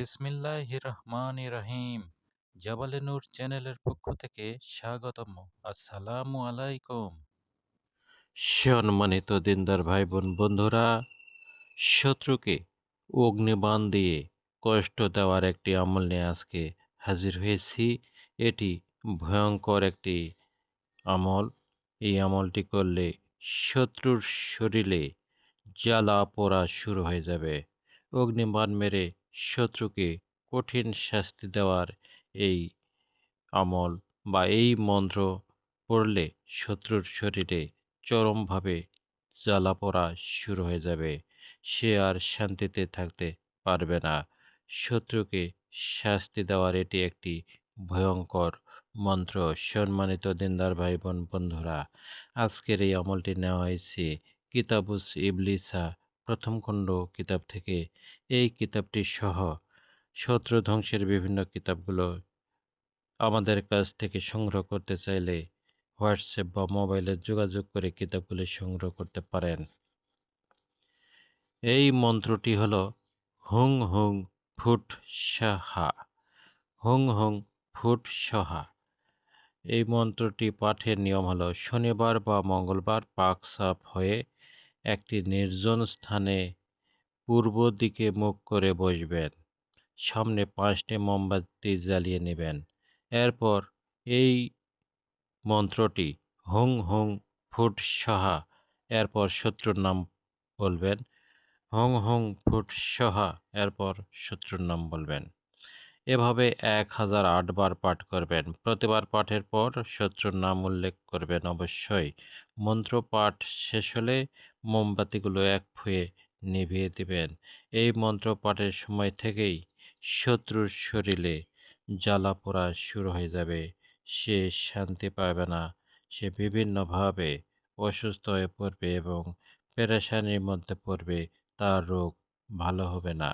বিসমিল্লাহ রহমান রহিম জাবালে নূর চ্যানেলের পক্ষ থেকে স্বাগতম। আসসালামু আলাইকুম। সম্মানিত দিনদার ভাই বোন বন্ধুরা, শত্রুকে অগ্নিবাণ দিয়ে কষ্ট দেওয়ার একটি আমল নিয়ে আজকে হাজির হয়েছি। এটি ভয়ঙ্কর একটি আমল। এই আমলটি করলে শত্রুর শরীরে জ্বালা পোড়া শুরু হয়ে যাবে। অগ্নিবাণ মেরে শত্রুকে কঠিন শাস্তি দেওয়ার এই আমল বা এই মন্ত্র পড়লে শত্রুর শরীরে চরমভাবে জ্বালা পোড়া শুরু হয়ে যাবে। সে আর শান্তিতে থাকতে পারবে না। শত্রুকে শাস্তি দেওয়ার এটি একটি ভয়ঙ্কর মন্ত্র। সম্মানিত দিনদার ভাই বোন বন্ধুরা, আজকের এই আমলটি নেওয়া হয়েছে কিতাবুস ইবলিসা প্রথম খণ্ড কিতাব থেকে এই কিতাবটি সহ শত্রু ধ্বংসের বিভিন্ন কিতাবগুলো আমাদের কাছ থেকে সংগ্রহ করতে চাইলে হোয়াটসঅ্যাপ বা মোবাইলে যোগাযোগ করে কিতাবগুলি সংগ্রহ করতে পারেন। এই মন্ত্রটি হল হুং হুং ফুট সাহা। হুং হুং ফুট সহা। এই মন্ত্রটি পাঠের নিয়ম হলো শনিবার বা মঙ্গলবার পাক সাফ হয়ে একটি নির্জন স্থানে পূর্ব দিকে মুখ করে বসবেন। সামনে পাঁচটি মোমবাতি জ্বালিয়ে নেবেন। এরপর এই মন্ত্রটি হুং হুং ফুট সাহা এরপর শত্রুর নাম বলবেন। হুং হুং ফুট সহা এরপর শত্রুর নাম বলবেন। এভাবে এক হাজার আটবার পাঠ করবেন। প্রতিবার পাঠের পর শত্রুর নাম উল্লেখ করবেন অবশ্যই। মন্ত্র পাঠ শেষ হলে মোমবাতিগুলো এক ফুয়ে নিভিয়ে দিবেন। এই মন্ত্র পাঠের সময় থেকেই শত্রুর শরীরে জ্বালা পোড়া শুরু হয়ে যাবে। সে শান্তি পাবে না। সে বিভিন্নভাবে অসুস্থ হয়ে পড়বে এবং পেরেশানির মধ্যে পড়বে। তার রোগ ভালো হবে না।